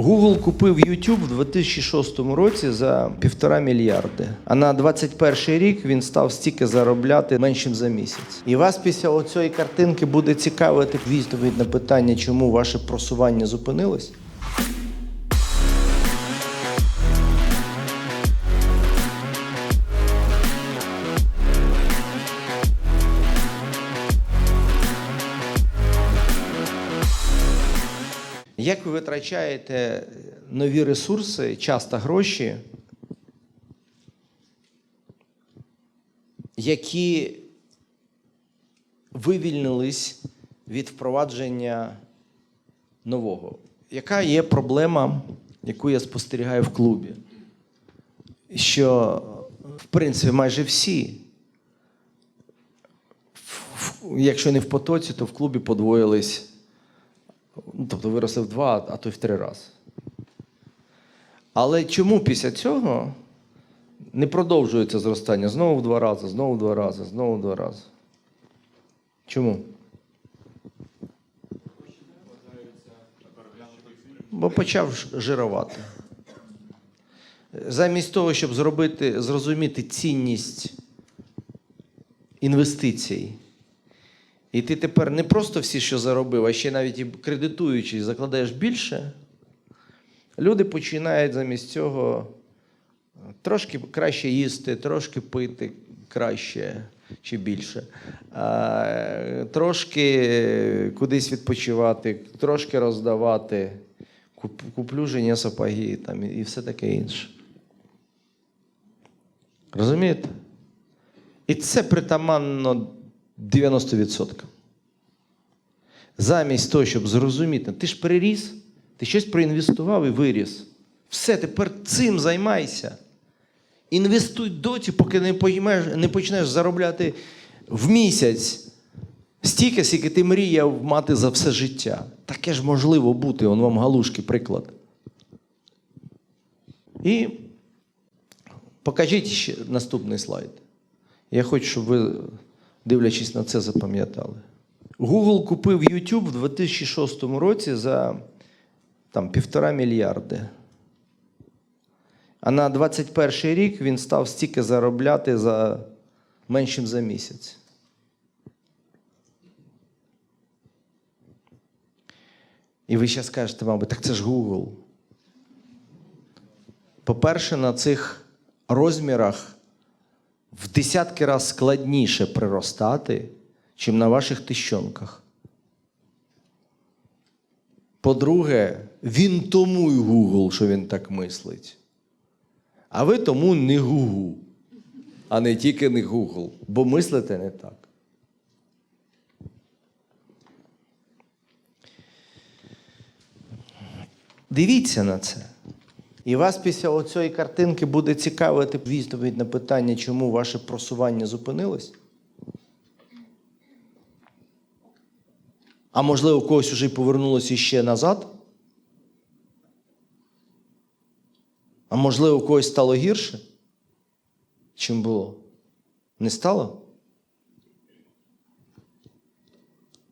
Google купив YouTube в 2006 році за півтора мільярди. А на 21 рік він став стільки заробляти меншим за місяць. І вас після оцієї картинки буде цікавити відповідь на питання, чому ваше просування зупинилось? Як ви витрачаєте нові ресурси, час та гроші, які вивільнились від впровадження нового? Яка є проблема, яку я спостерігаю в клубі? Що, в принципі, майже всі, якщо не в потоці, то в клубі подвоїлись Ну, тобто виросли в два, а то й в три рази. Але чому після цього не продовжується зростання знову в два рази, знову в два рази, знову в два рази? Чому? Бо почав жирувати. Замість того, щоб зробити, зрозуміти цінність інвестицій, і ти тепер не просто всі, що заробив, а ще навіть і кредитуючи, закладаєш більше. Люди починають замість цього трошки краще їсти, трошки пити краще чи більше, трошки кудись відпочивати, трошки роздавати, куп- куплю жені сапоги там, і все таке інше. Розумієте? І це притаманно 90%. Замість того, щоб зрозуміти, ти ж переріс, ти щось проінвестував і виріс. Все, тепер цим займайся. Інвестуй доті, поки не, поймеш, не почнеш заробляти в місяць стільки, скільки ти мріяв мати за все життя. Таке ж можливо бути, он вам галушки приклад. І покажіть ще наступний слайд. Я хочу, щоб ви, дивлячись на це, запам'ятали. Google купив YouTube в 2006 році за там, півтора мільярди. А на 21 рік він став стільки заробляти за меншим за місяць. І ви ще скажете, мабуть, так це ж Google. По-перше, на цих розмірах в десятки разів складніше приростати, чим на ваших тищонках. По-друге, він тому й Google, що він так мислить. А ви тому не Гугу, а не тільки не Google, бо мислите не так. Дивіться на це. І вас після оцієї картинки буде цікавити відповідь на питання, чому ваше просування зупинилось? А можливо, у когось вже повернулося іще назад? А можливо, у когось стало гірше? Чим було? Не стало?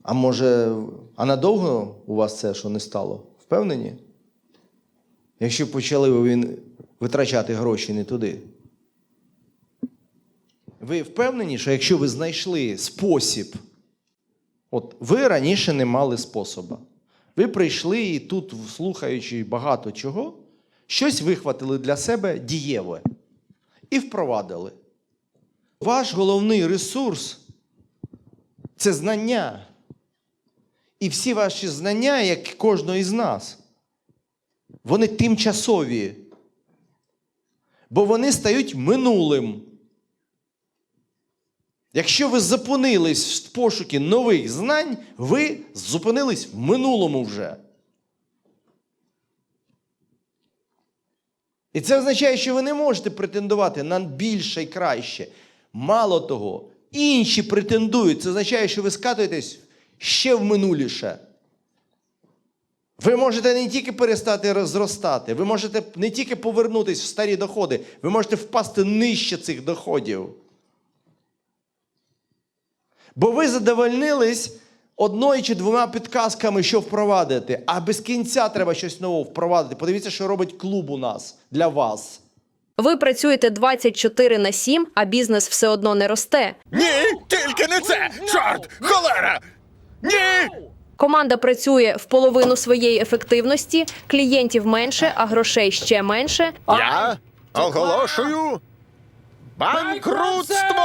А може, а надовго у вас це, що не стало? Впевнені? Якщо почали він витрачати гроші не туди. Ви впевнені, що якщо ви знайшли спосіб, от ви раніше не мали способа. Ви прийшли і тут, слухаючи багато чого, щось вихватили для себе дієве і впровадили. Ваш головний ресурс це знання. І всі ваші знання, як кожного із нас, вони тимчасові. Бо вони стають минулим. Якщо ви зупинились в пошукі нових знань, ви зупинились в минулому вже. І це означає, що ви не можете претендувати на більше і краще. Мало того, інші претендують. Це означає, що ви скатуєтесь ще в минуліше. Ви можете не тільки перестати зростати, ви можете не тільки повернутися в старі доходи, ви можете впасти нижче цих доходів. Бо ви задовольнились одною чи двома підказками, що впровадити, а без кінця треба щось нове впровадити. Подивіться, що робить клуб у нас для вас. Ви працюєте 24 на 7, а бізнес все одно не росте. Ні, тільки не це! Чорт! Холера! Ні! Команда працює в половину своєї ефективності, клієнтів менше, а грошей ще менше. Я оголошую банкрутство!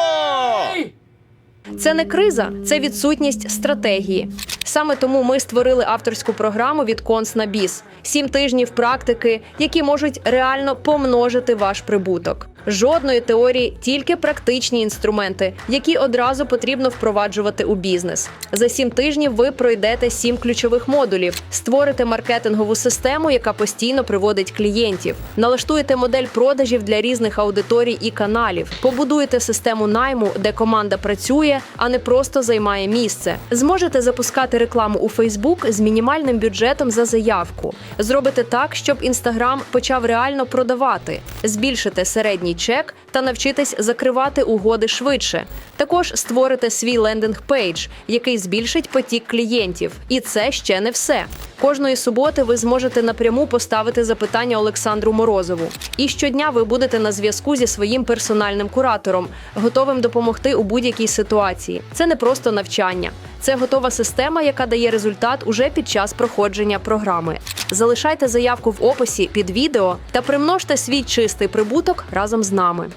Це не криза, це відсутність стратегії. Саме тому ми створили авторську програму від Конс на біс. Сім тижнів практики, які можуть реально помножити ваш прибуток. Жодної теорії, тільки практичні інструменти, які одразу потрібно впроваджувати у бізнес. За сім тижнів ви пройдете сім ключових модулів, створите маркетингову систему, яка постійно приводить клієнтів, налаштуєте модель продажів для різних аудиторій і каналів, побудуєте систему найму, де команда працює, а не просто займає місце. Зможете запускати рекламу у Фейсбук з мінімальним бюджетом за заявку. Зробите так, щоб інстаграм почав реально продавати, збільшите середній чек та навчитесь закривати угоди швидше. Також створите свій лендинг-пейдж, який збільшить потік клієнтів. І це ще не все. Кожної суботи ви зможете напряму поставити запитання Олександру Морозову. І щодня ви будете на зв'язку зі своїм персональним куратором, готовим допомогти у будь-якій ситуації. Це не просто навчання, це готова система, яка дає результат уже під час проходження програми. Залишайте заявку в описі під відео та примножте свій чистий прибуток разом з нами.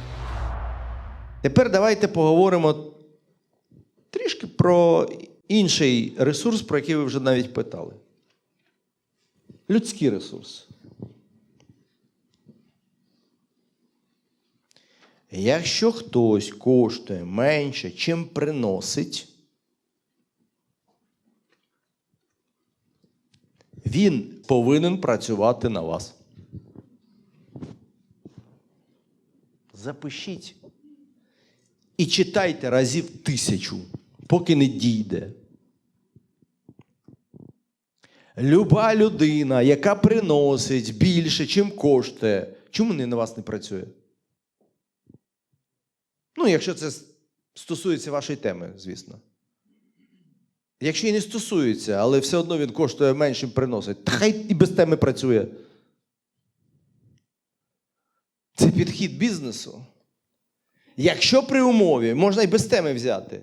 Тепер давайте поговоримо трішки про інший ресурс, про який ви вже навіть питали. Людський ресурс. Якщо хтось коштує менше, чим приносить, він повинен працювати на вас. Запишіть. І читайте разів тисячу, поки не дійде. Люба людина, яка приносить більше, чим коштує, чому не на вас не працює? Ну, якщо це стосується вашої теми, звісно. Якщо і не стосується, але все одно він коштує менше, приносить, та хай і без теми працює. Це підхід бізнесу. Якщо при умові, можна і без теми взяти,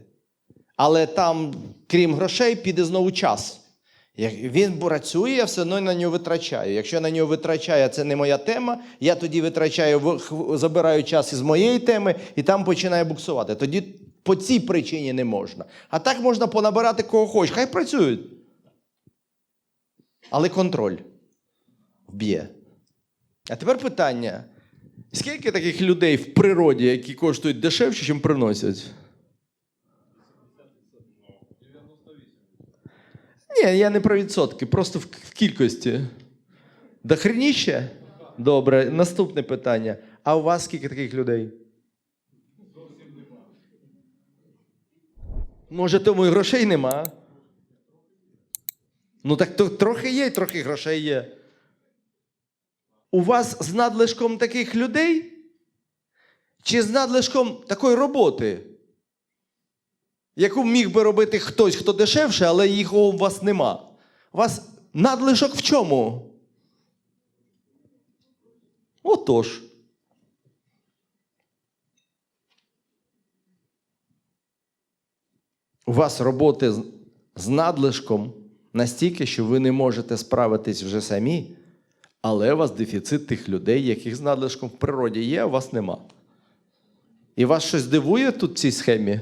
але там, крім грошей, піде знову час. Він працює, я все одно на нього витрачаю. Якщо я на нього витрачаю, а це не моя тема, я тоді витрачаю, забираю час із моєї теми і там починаю буксувати. Тоді по цій причині не можна. А так можна понабирати кого хочеш. Хай працюють. Але контроль вб'є. А тепер питання: скільки таких людей в природі, які коштують дешевше, ніж приносять? Ні, я не про відсотки, просто в, кількості. Дохреніще? Добре, наступне питання. А у вас скільки таких людей? Може, тому і грошей нема? Ну так то, трохи є, трохи грошей є. У вас з надлишком таких людей? Чи з надлишком такої роботи? Яку міг би робити хтось, хто дешевше, але їх у вас нема. У вас надлишок в чому? Отож. У вас роботи з- надлишком настільки, що ви не можете справитись вже самі, але у вас дефіцит тих людей, яких з надлишком в природі є, а у вас нема. І вас щось дивує тут в цій схемі?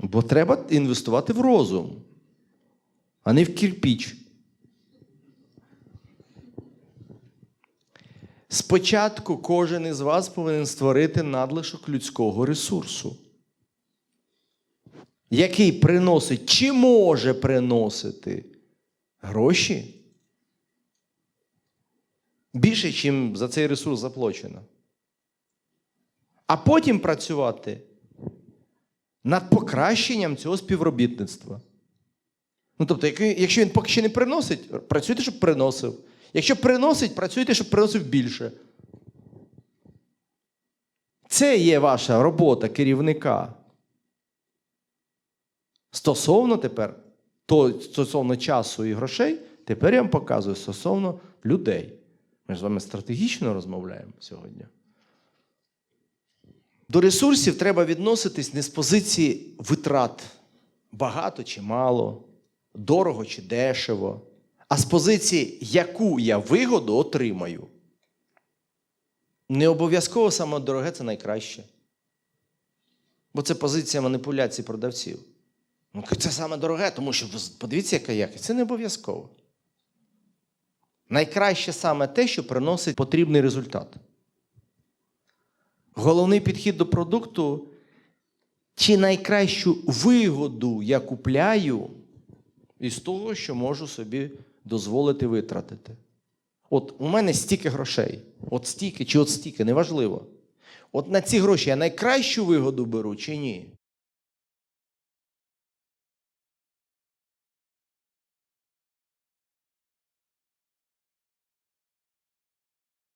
Бо треба інвестувати в розум, а не в кирпіч. Спочатку кожен із вас повинен створити надлишок людського ресурсу, який приносить чи може приносити гроші більше, ніж за цей ресурс заплачено. А потім працювати над покращенням цього співробітництва. Ну, тобто, якщо він поки що не приносить, працюйте, щоб приносив. Якщо приносить, працюйте, щоб приносив більше. Це є ваша робота керівника. Стосовно тепер, то, стосовно часу і грошей, тепер я вам показую стосовно людей. Ми ж з вами стратегічно розмовляємо сьогодні. До ресурсів треба відноситись не з позиції витрат багато чи мало, дорого чи дешево, а з позиції, яку я вигоду отримаю. Не обов'язково саме дороге це найкраще. Бо це позиція маніпуляції продавців. Ну, це саме дороге, тому що подивіться, яка якість. Це не обов'язково. Найкраще саме те, що приносить потрібний результат. Головний підхід до продукту, чи найкращу вигоду я купляю із того, що можу собі дозволити витратити. От у мене стільки грошей, от стільки чи от стільки, неважливо. От на ці гроші я найкращу вигоду беру чи ні?